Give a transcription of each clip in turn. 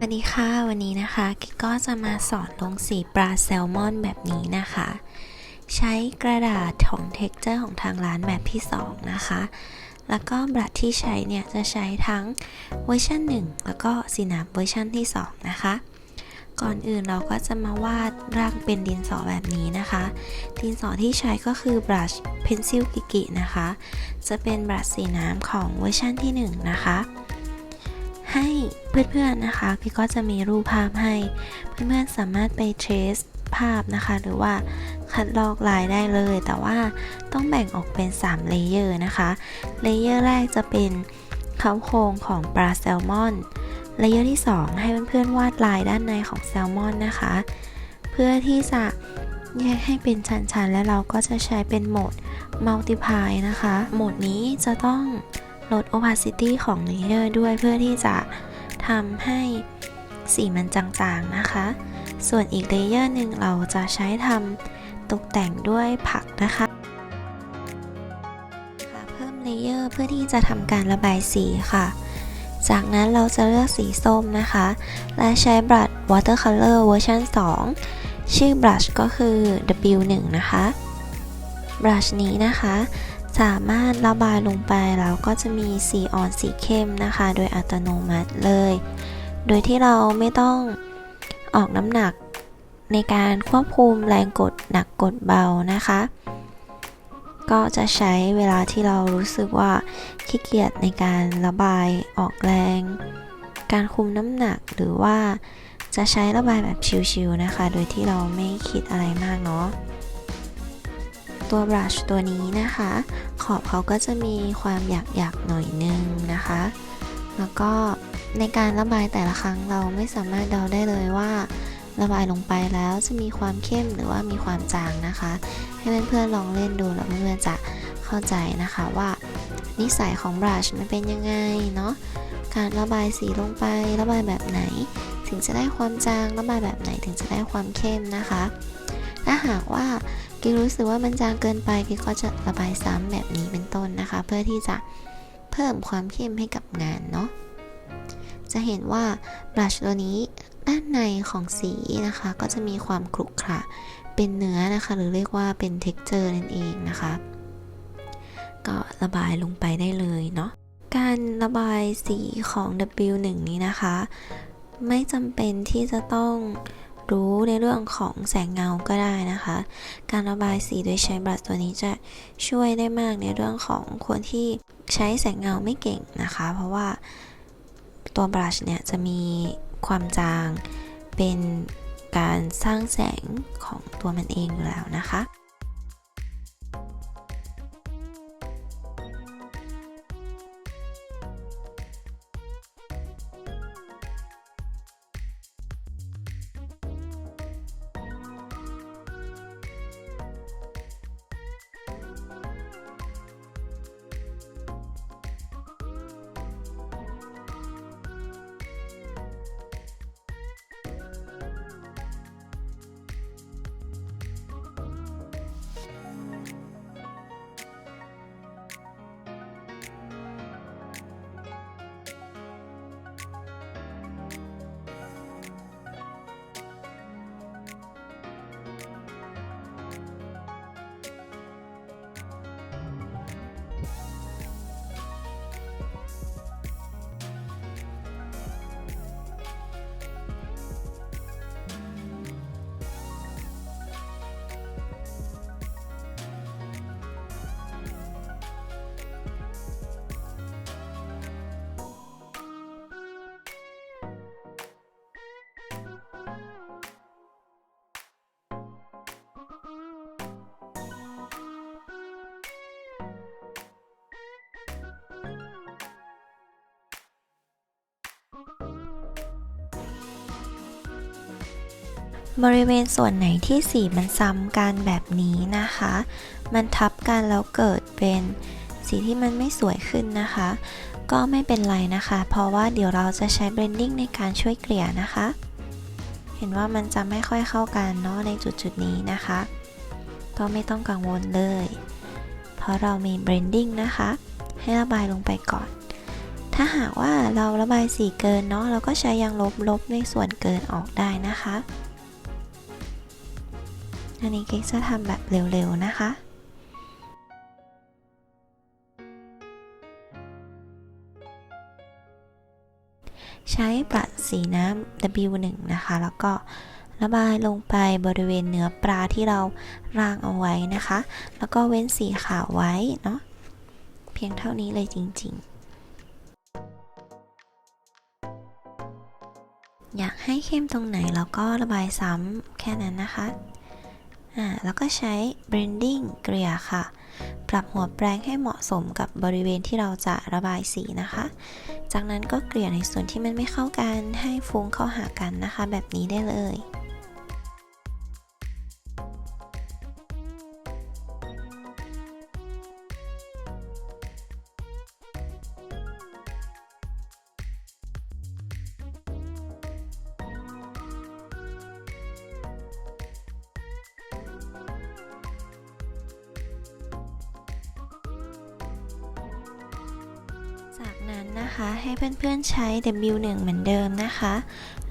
สวัสดีค่ะวันนี้นะคะกิ๊กก็จะมาสอนลงสีปลาแซลมอนแบบนี้นะคะ ใช้กระดาษของเท็กเจอร์ของทางร้านแบบที่ 2 นะคะ แล้วก็บลัดที่ใช้เนี่ยจะใช้ทั้งเวอร์ชัน1 แล้วก็สีน้ำเวอร์ชันที่ 2 นะคะ ก่อนอื่นเราก็จะมาวาดร่างเป็นดินสอแบบนี้นะคะ ดินสอที่ใช้ก็คือบลัชเพนซิลกิกินะคะ จะเป็นบลัชสีน้ำของเวอร์ชันที่ 1 นะคะ ให้เพื่อนๆนะคะ พี่ก็จะมีรูปภาพให้ เพื่อนๆสามารถไป trace ภาพนะคะ หรือว่าคัดลอกลายได้เลย แต่ว่าต้องแบ่งออกเป็น3เลเยอร์นะคะ เลเยอร์แรกจะเป็นเขาโครงของปลาแซลมอน เลเยอร์ที่ 2 ให้เพื่อนๆวาดลายด้านในของแซลมอนนะคะ เพื่อที่จะแยกให้เป็นชั้นๆ และเราก็จะใช้เป็นโหมด multiply นะคะ โหมดนี้จะต้อง ลด opacity ของเลเยอร์ด้วยเพื่อที่จะทำให้สีมันจางๆนะคะ ส่วนอีกเลเยอร์หนึ่งเราจะใช้ทำตกแต่งด้วยผักนะคะ เพิ่มเลเยอร์เพื่อที่จะทำการระบายสีค่ะ จากนั้นเราจะเลือกสีส้มนะคะ และใช้บลัช watercolor เวอร์ชัน2 ชื่อบลัชก็คือ W1 นะคะบลัชนี้นะคะ สามารถระบายลงไปแล้วก็จะมีสีอ่อนสีเข้มนะคะ โดยอัตโนมัติเลย โดยที่เราไม่ต้องออกน้ำหนักในการควบคุมแรงกดหนักกดเบานะคะ ก็จะใช้เวลาที่เรารู้สึกว่าขี้เกียจในการระบายออกแรง การคุมน้ำหนักหรือว่าจะใช้ระบายแบบชิวๆนะคะ โดยที่เราไม่คิดอะไรมากเนาะ ตัวบรัชตัวนี้นะคะ ขอบเขาก็จะมีความหยักๆหน่อยนึงนะคะ แล้วก็ในการระบายแต่ละครั้งเราไม่สามารถเดาได้เลยว่า ระบายลงไปแล้วจะมีความเข้มหรือว่ามีความจางนะคะ ให้เพื่อนๆลองเล่นดูแล้วเพื่อนๆจะเข้าใจนะคะว่านิสัยของบรัชมันเป็นยังไงเนาะการระบายสีลงไประบายแบบไหน ถึงจะได้ความจางระบายแบบไหนถึงจะได้ความเข้มนะคะ ถ้าหากว่า กิ๊กรู้สึกว่ามันจางเกินไปกิ๊กก็จะระบายซ้ำแบบนี้เป็นต้นนะคะ เพื่อที่จะเพิ่มความเข้มให้กับงานเนาะจะเห็นว่าบลัชตัวนี้ด้านในของสีนะคะ ก็จะมีความครุขระเป็นเนื้อนะคะ หรือเรียกว่าเป็น texture นั่นเองนะคะ ก็ระบายลงไปได้เลยเนาะการระบายสีของ W1 นี้นะคะ ไม่จำเป็นที่จะต้อง รู้ในเรื่องของแสงเงาก็ได้นะคะ การระบายสีโดยใช้บลัชตัวนี้จะช่วยได้มากในเรื่องของคนที่ใช้แสงเงาไม่เก่งนะคะ เพราะว่าตัวบลัชเนี่ยจะมีความจางเป็นการสร้างแสงของตัวมันเองอยู่แล้วนะคะ บริเวณส่วนไหนที่สีมันซ้ำกันแบบนี้นะคะ มันทับกันแล้วเกิดเป็นสีที่มันไม่สวยขึ้นนะคะ ก็ไม่เป็นไรนะคะ เพราะว่าเดี๋ยวเราจะใช้เบรนดิ้งในการช่วยเกลี่ยนะคะ เห็นว่ามันจะไม่ค่อยเข้ากันเนาะในจุดจุดนี้นะคะ ก็ไม่ต้องกังวลเลย เพราะเรามีเบรนดิ้งนะคะ ให้ระบายลงไปก่อน ถ้าหากว่าเราระบายสีเกินเนาะเราก็ใช้ยางลบลบในส่วนเกินออกได้นะคะ อันนี้เก๊กจะทำแบบเร็วๆนะคะใช้ปัดสีน้ำ W1 นะคะ แล้วก็ระบายลงไปบริเวณเนื้อปลาที่เราร่างเอาไว้นะคะ แล้วก็เว้นสีขาวไว้เนาะ เพียงเท่านี้เลยจริงๆ อยากให้เข้มตรงไหนเราก็ระบายซ้ำแค่นั้นนะคะ อ่าแล้วก็ใช้ blending เกลี่ยค่ะ ปรับหัวแปรงให้เหมาะสมกับบริเวณที่เราจะระบายสีนะคะ จากนั้นก็เกลี่ยในส่วนที่มันไม่เข้ากันให้ฟุ้งเข้าหากันนะคะ แบบนี้ได้เลย จากนั้นนะคะให้เพื่อนๆใช้ W1 เหมือนเดิมนะคะ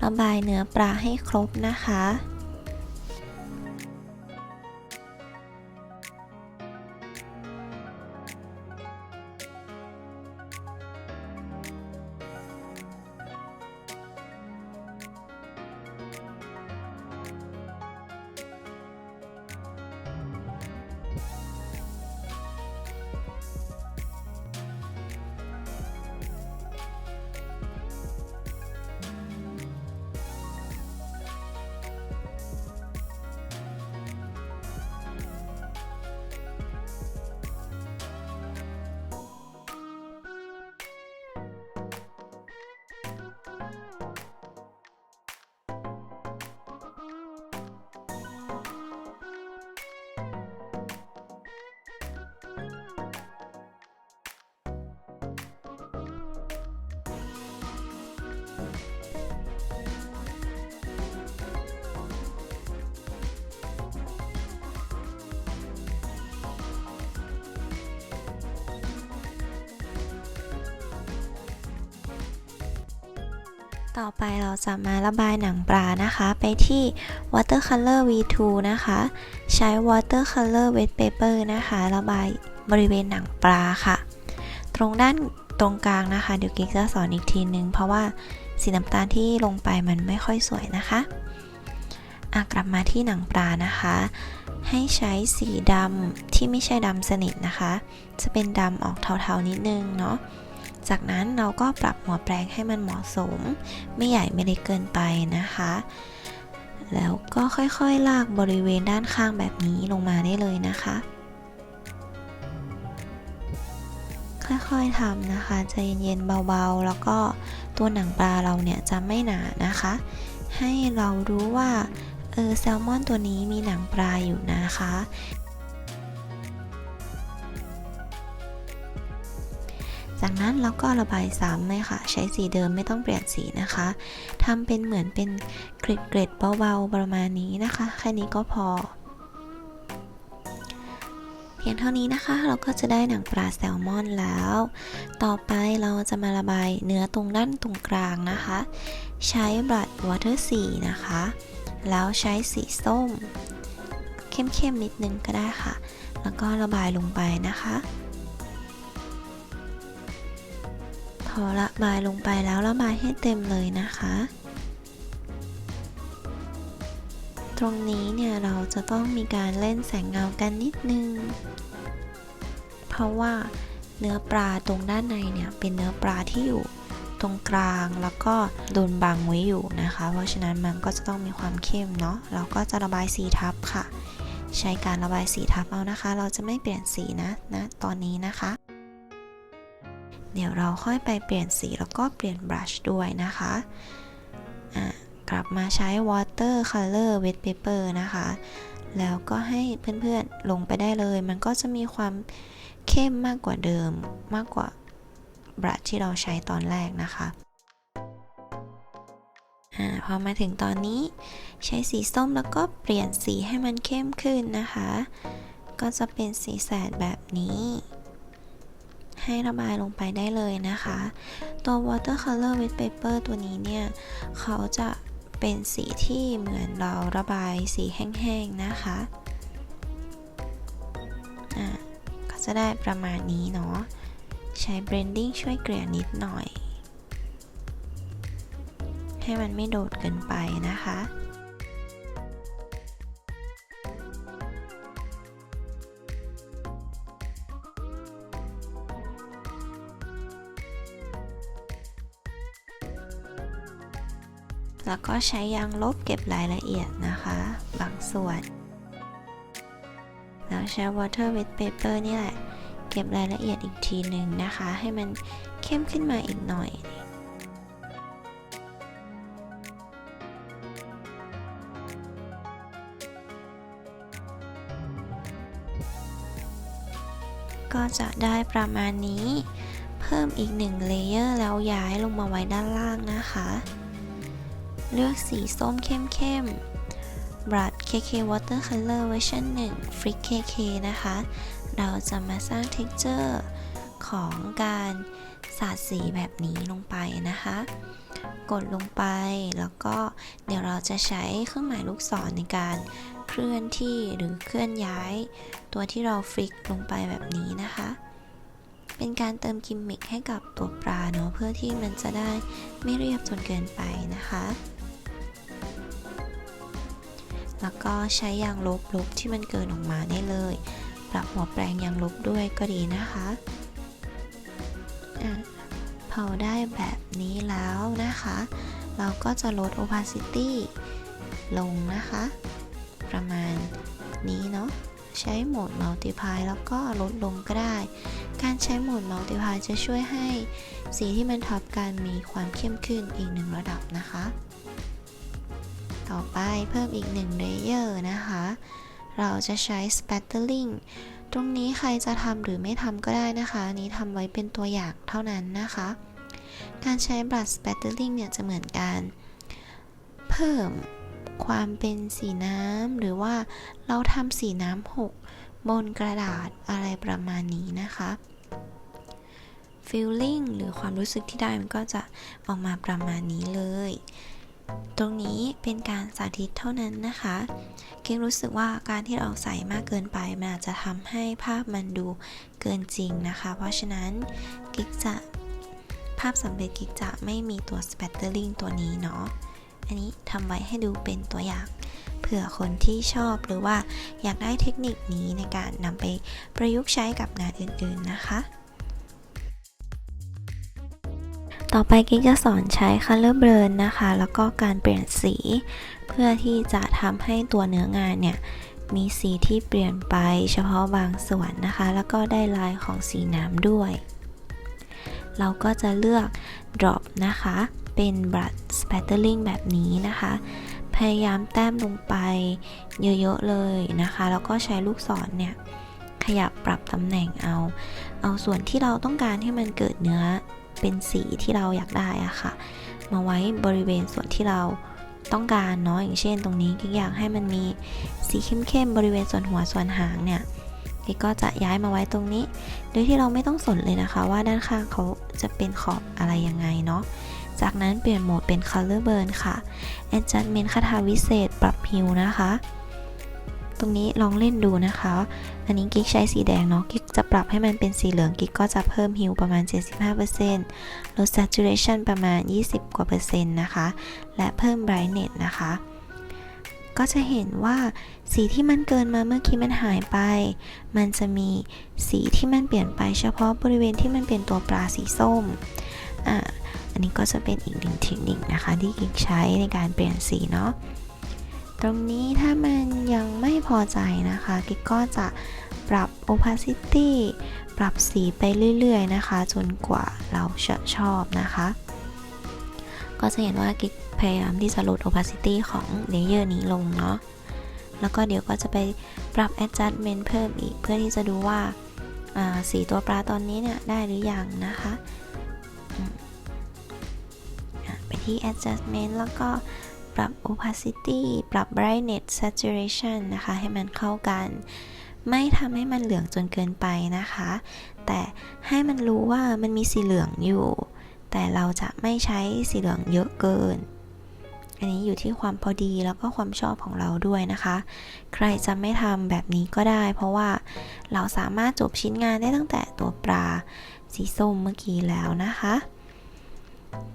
ระบายเนื้อปลาให้ครบนะคะ ต่อไปเราจะมาระบายหนังปลานะคะ ไปที่ watercolor V2 นะคะ ใช้ watercolor wet paper นะคะ ระบายบริเวณหนังปลาค่ะ ตรงด้านตรงกลางนะคะ เดี๋ยวกิ๊กจะสอนอีกทีนึง เพราะว่าสีน้ำตาลที่ลงไปมันไม่ค่อยสวยนะคะอะกลับมาที่หนังปลานะคะ ให้ใช้สีดำที่ไม่ใช่ดำสนิทนะคะ จะเป็นดำออกเทาๆนิดนึงเนาะ จากนั้นเราก็ปรับหัวแปรงให้มันเหมาะสม ไม่ใหญ่ไม่เล็กเกินไปนะคะ แล้วก็ค่อยๆ ลากบริเวณด้านข้างแบบนี้ลงมาได้เลยนะคะ ค่อยๆทำนะคะใจเย็นๆเบาๆ แล้วก็ตัวหนังปลาเราเนี่ยจะไม่หนานะคะ ให้เรารู้ว่าเออแซลมอนตัวนี้มีหนังปลาอยู่นะคะ จากนั้นเราก็ระบายซ้ำเลยค่ะ ใช้สีเดิมไม่ต้องเปลี่ยนสีนะคะทำเป็นเหมือนเป็นเกร็ดๆเบาๆประมาณนี้นะคะ แค่นี้ก็พอ เพียงเท่านี้นะคะ เราก็จะได้หนังปลาแซลมอนแล้ว ต่อไปเราจะมาระบายเนื้อตรงด้านตรงกลางนะคะ ใช้บลัดวอเตอร์สีนะคะ แล้วใช้สีส้ม เข้มๆนิดนึงก็ได้ค่ะ แล้วก็ระบายลงไปนะคะ อระบายลงไปแล้วระบายให้เต็มเลยนะคะ ตรงนี้เนี่ยเราจะต้องมีการเล่นแสงเงากันนิดนึง เพราะว่าเนื้อปลาตรงด้านในเนี่ยเป็นเนื้อปลาที่อยู่ตรงกลางแล้วก็โดนบังไว้อยู่นะคะ เพราะฉะนั้นมันก็จะต้องมีความเข้มเนาะเราก็จะระบายสีทับค่ะ ใช้การระบายสีทับเอานะคะ เราจะไม่เปลี่ยนสีนะนะตอนนี้นะคะ เดี๋ยวเราค่อยไปเปลี่ยนสีแล้วก็เปลี่ยนบรัชด้วยนะคะะกลับมาใช้ water color wet paper นะคะ แล้วก็ให้เพื่อนๆลงไปได้เลย มันก็จะมีความเข้มมากกว่าเดิมมากกว่าบรัชที่เราใช้ตอนแรกนะคะอพอมาถึงตอนนี้ใช้สีส้มแล้วก็เปลี่ยนสีให้มันเข้มขึ้นนะคะ ก็จะเป็นสีแสดแบบนี้ ให้ระบายลงไปได้เลยนะคะ ตัว watercolor with paper ตัวนี้เนี่ย เขาจะเป็นสีที่เหมือนเราระบายสีแห้งๆนะคะอะก็จะได้ประมาณนี้เนาะ ใช้ blending ช่วยเกลี่ยนิดหน่อย ให้มันไม่โดดเกินไปนะคะ แล้วก็ใช้ยางลบเก็บรายละเอียดนะคะ บางส่วน แล้วใช้ water with paper นี่แหละ เก็บรายละเอียดอีกทีหนึ่งนะคะ ให้มันเข้มขึ้นมาอีกหน่อยก็จะได้ประมาณนี้ เพิ่มอีกหนึ่งเลเยอร์แล้วย้ายลงมาไว้ด้านล่างนะคะ เลือกสีส้มเข้มๆ Brad KK Watercolor เวอร์ชัน1 Frick KK นะคะ เราจะมาสร้าง texture ของการสาดสีแบบนี้ลงไปนะคะ กดลงไปแล้วก็เดี๋ยวเราจะใช้เครื่องหมายลูกศรในการเคลื่อนที่หรือเคลื่อนย้าย ตัวที่เราฟลิกลงไปแบบนี้นะคะ เป็นการเติมกิมมิคให้กับตัวปลาเนาะเพื่อที่มันจะได้ไม่เรียบจนเกินไปนะคะ แล้วก็ใช้ยางลบลบที่มันเกินออกมาได้เลย ปรับหัวแปรงยางลบด้วยก็ดีนะคะอะพอได้แบบนี้แล้วนะคะ เราก็จะลด opacity ลงนะคะ ประมาณนี้เนาะใช้โหมด multiply แล้วก็ลดลงก็ได้ การใช้โหมด multiply จะช่วยให้สีที่มันทับกันมีความเข้มขึ้นอีกหนึ่งระดับนะคะ ต่อไปเพิ่มอีกหนึ่งเลเยอร์นะคะ เราจะใช้ spattering ตรงนี้ใครจะทำหรือไม่ทำก็ได้นะคะนี้ทำไว้เป็นตัวอย่างเท่านั้นนะคะ การใช้ brush spattering เนี่ยจะเหมือนการเพิ่มความเป็นสีน้ำหรือว่าเราทำสีน้ำหกบนกระดาษอะไรประมาณนี้นะคะ feeling หรือความรู้สึกที่ได้มันก็จะออกมาประมาณนี้เลย ตรงนี้เป็นการสาธิตเท่านั้นนะคะเก่งรู้สึกว่าการที่เราใส่มากเกินไปมันอาจจะทำให้ภาพมันดูเกินจริงนะคะ เพราะฉะนั้นกิ๊กจะภาพสำเร็จกิ๊กจะไม่มีตัว spattering ตัวนี้เนาะ อันนี้ทำไว้ให้ดูเป็นตัวอย่างเผื่อคนที่ชอบหรือว่าอยากได้เทคนิคนี้ในการนำไปประยุกต์ใช้กับงานอื่นๆนะคะ ต่อไปกิ๊กจะสอนใช้ color burn นะคะ แล้วก็การเปลี่ยนสี เพื่อที่จะทำให้ตัวเนื้องานเนี่ย มีสีที่เปลี่ยนไปเฉพาะบางส่วนนะคะ แล้วก็ได้ลายของสีน้ำด้วย เราก็จะเลือก drop นะคะ เป็น brush spattering แบบนี้นะคะ พยายามแต้มลงไปเยอะๆเลยนะคะ แล้วก็ใช้ลูกศรเนี่ยขยับปรับตำแหน่งเอา เอาส่วนที่เราต้องการให้มันเกิดเนื้อ เป็นสีที่เราอยากได้อะค่ะ มาไว้บริเวณส่วนที่เราต้องการเนาะอย่างเช่นตรงนี้กิ๊กอยากให้มันมีสีเข้มๆบริเวณส่วนหัวส่วนหางเนี่ยกิ๊กก็จะย้ายมาไว้ตรงนี้ โดยที่เราไม่ต้องสนเลยนะคะ ว่าด้านข้างเขาจะเป็นขอบอะไรยังไงเนาะจากนั้นเปลี่ยนโหมดเป็น color burn ค่ะ adjustment คาถาวิเศษปรับฮิวนะคะ ตรงนี้ลองเล่นดูนะคะ อันนี้กิ๊กใช้สีแดงเนาะ กิ๊กจะปรับให้มันเป็นสีเหลือง กิ๊กก็จะเพิ่มฮิวประมาณ 75%ลด saturation ประมาณ 20 กว่าเปอร์เซ็นต์นะคะ และเพิ่ม brightness นะคะ ก็จะเห็นว่าสีที่มันเกินมาเมื่อกี้มันหายไป มันจะมีสีที่มันเปลี่ยนไปเฉพาะบริเวณที่มันเป็นตัวปลาสีส้ม อ่าอันนี้ก็จะเป็นอีกหนึ่งเทคนิคนะคะที่กิ๊กใช้ในการเปลี่ยนสีเนาะ ตรงนี้ถ้ามันยังไม่พอใจนะคะ กิ๊กก็จะปรับ opacity ปรับสีไปเรื่อยๆนะคะ จนกว่าเราจะชอบนะคะ ก็จะเห็นว่ากิ๊กพยายามที่จะลด opacity ของเลเยอร์นี้ลงเนาะ แล้วก็เดี๋ยวก็จะไปปรับ adjustment เพิ่มอีก เพื่อที่จะดูว่าสีตัวปลาตอนนี้เนี่ยได้หรือยังนะคะไปที่ adjustment แล้วก็ ปรับ opacity ปรับ brightness saturation นะคะ ให้มันเข้ากัน ไม่ทำให้มันเหลืองจนเกินไปนะคะ แต่ให้มันรู้ว่ามันมีสีเหลืองอยู่ แต่เราจะไม่ใช้สีเหลืองเยอะเกิน อันนี้อยู่ที่ความพอดีแล้วก็ความชอบของเราด้วยนะคะ ใครจะไม่ทำแบบนี้ก็ได้ เพราะว่าเราสามารถจบชิ้นงานได้ตั้งแต่ตัวปลาสีส้มเมื่อกี้แล้วนะคะ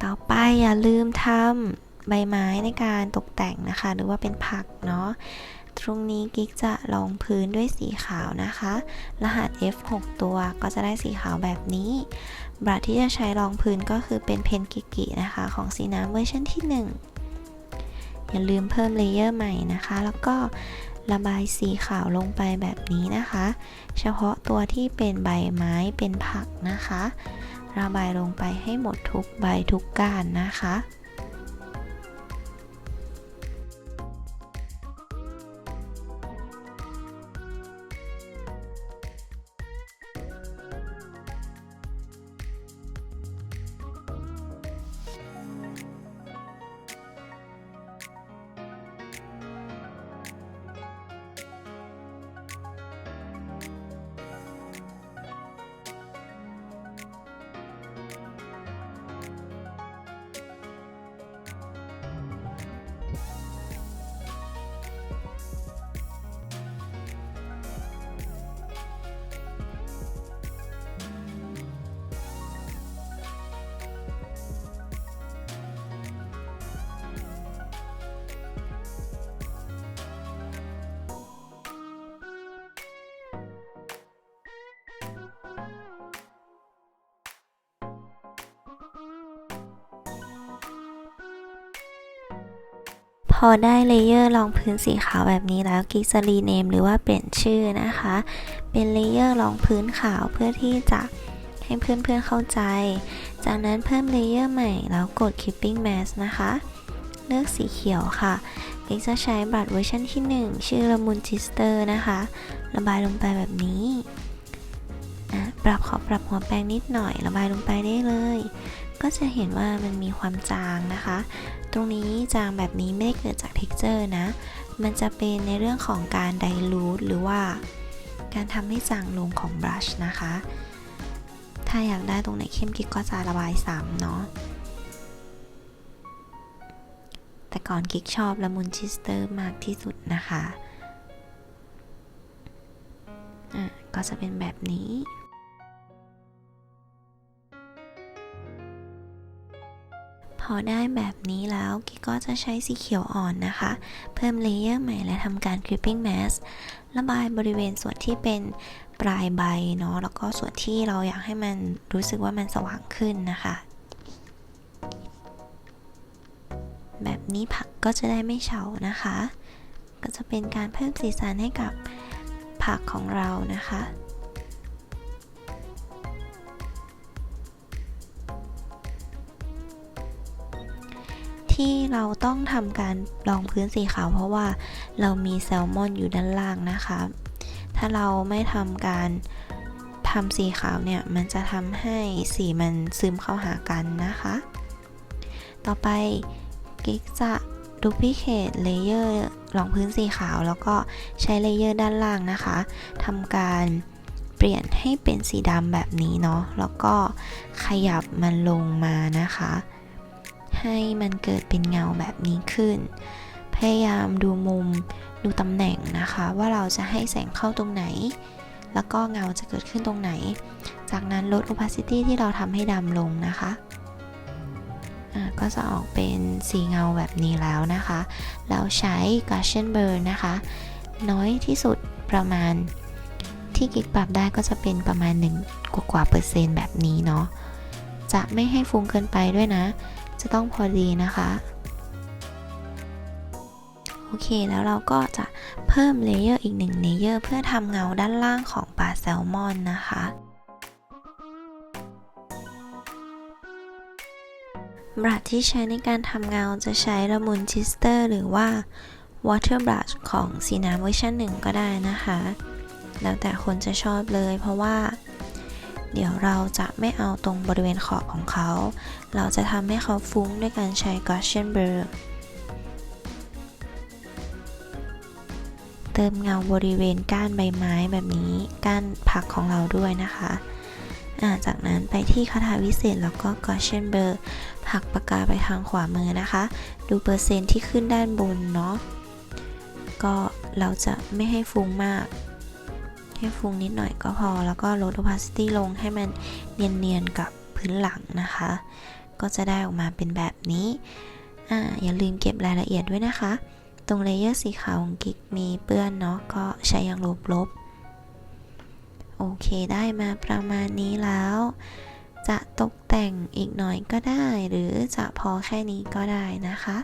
ต่อไปอย่าลืมทำ ใบไม้ในการตกแต่งนะคะ หรือว่าเป็นผักเนาะตรงนี้กิ๊กจะลองพื้นด้วยสีขาวนะคะ รหัส F 6 ตัวก็จะได้สีขาวแบบนี้ บรัดที่จะใช้รองพื้นก็คือเป็นเพนกิกินะคะ ของสีน้ำเวอร์ชันที่ 1 อย่าลืมเพิ่มเลเยอร์ใหม่นะคะ แล้วก็ระบายสีขาวลงไปแบบนี้นะคะ เฉพาะตัวที่เป็นใบไม้เป็นผักนะคะ ระบายลงไปให้หมดทุกใบทุกก้านนะคะ อได้เลเยอร์รองพื้นสีขาวแบบนี้แล้วกิ๊กจะรีเนมหรือว่าเปลี่ยนชื่อนะคะ เป็นเลเยอร์รองพื้นขาวเพื่อที่จะให้เพื่อนๆเข้าใจ จากนั้นเพิ่มเลเยอร์ใหม่แล้วกด keeping mask นะคะ เลือกสีเขียวค่ะกิ๊กจะใช้บัตรเวอร์ชันที่ 1 ชื่อละมุนจิสเตอร์นะคะ ระบายลงไปแบบนี้อะปรับขอปรับหัวแปรงนิดหน่อยระบายลงไปได้เลย ก็จะเห็นว่ามันมีความจางนะคะ ตรงนี้จางแบบนี้ไม่ได้เกิดจาก texture นะ มันจะเป็นในเรื่องของการ dilute หรือว่า การทำให้จางลงของ brush นะคะ ถ้าอยากได้ตรงไหนเข้มกิ๊กก็จะระบายซ้ำเนาะแต่ก่อนกิ๊กชอบละมุนชิสเตอร์มากที่สุดนะคะ อะ ก็จะเป็นแบบนี้ อได้แบบนี้แล้วกิ๊กก็จะใช้สีเขียวอ่อนนะคะ เพิ่มเลเยอร์ใหม่และทำการ creeping mask ระบายบริเวณส่วนที่เป็นปลายใบเนาะแล้วก็ส่วนที่เราอยากให้มันรู้สึกว่ามันสว่างขึ้นนะคะ แบบนี้ผักก็จะได้ไม่เฉานะคะ ก็จะเป็นการเพิ่มสีสันให้กับผักของเรานะคะ ที่เราต้องทำการรองพื้นสีขาว เพราะว่าเรามีแซลมอนอยู่ด้านล่างนะคะ ถ้าเราไม่ทำการทำสีขาวเนี่ย มันจะทำให้สีมันซึมเข้าหากันนะคะ ต่อไปกิ๊กจะดูพิเคทเลเยอร์รองพื้นสีขาว แล้วก็ใช้เลเยอร์ด้านล่างนะคะทำการเปลี่ยนให้เป็นสีดำแบบนี้เนาะแล้วก็ขยับมันลงมานะคะ ให้มันเกิดเป็นเงาแบบนี้ขึ้น พยายามดูมุมดูตำแหน่งนะคะ ว่าเราจะให้แสงเข้าตรงไหน แล้วก็เงาจะเกิดขึ้นตรงไหน จากนั้นลด opacity ที่เราทำให้ดำลงนะคะก็จะออกเป็นสีเงาแบบนี้แล้วนะคะแล้วใช้ Gaussian Blur นะคะ น้อยที่สุดประมาณที่กิ๊กปรับได้ก็จะเป็นประมาณ 1 กว่ากว่าเปอร์เซ็นต์แบบนี้เนาะ จะไม่ให้ฟุ้งเกินไปด้วยนะ จะต้องพอดีนะคะ โอเคแล้วเราก็จะเพิ่มเลเยอร์อีกหนึ่งเลเยอร์เพื่อทำเงาด้านล่างของปลาแซลมอนนะคะบรัชที่ใช้ในการทำเงาจะใช้ละมุนชิสเตอร์หรือว่า Water Brush ของสีน้ำเวอร์ชันหนึ่งก็ได้นะคะ แล้วแต่คนจะชอบเลยเพราะว่า เดี๋ยวเราจะไม่เอาตรงบริเวณขอบของเขา เราจะทำให้เขาฟุ้งด้วยการใช้ Gaussian Blur เติมเงาบริเวณก้านใบไม้แบบนี้ก้านผักของเราด้วยนะคะาจากนั้นไปที่คาถาวิเศษแล้วก็กอเชนเบอร์ผลักปากกาไปทางขวามือนะคะ ดูเปอร์เซ็นต์ที่ขึ้นด้านบนเนาะก็เราจะไม่ให้ฟุ้งมาก ให้ฟุ้งนิดหน่อยก็พอ แล้วก็ลด opacity ลงให้มันเนียนๆกับพื้นหลังนะคะ ก็จะได้ออกมาเป็นแบบนี้อ่าอย่าลืมเก็บรายละเอียดด้วยนะคะ ตรงเลเยอร์สีขาวของกิกมีเปื้อนเนาะก็ใช้ยางลบลบโอเคได้มาประมาณนี้แล้ว จะตกแต่งอีกหน่อยก็ได้ หรือจะพอแค่นี้ก็ได้นะคะ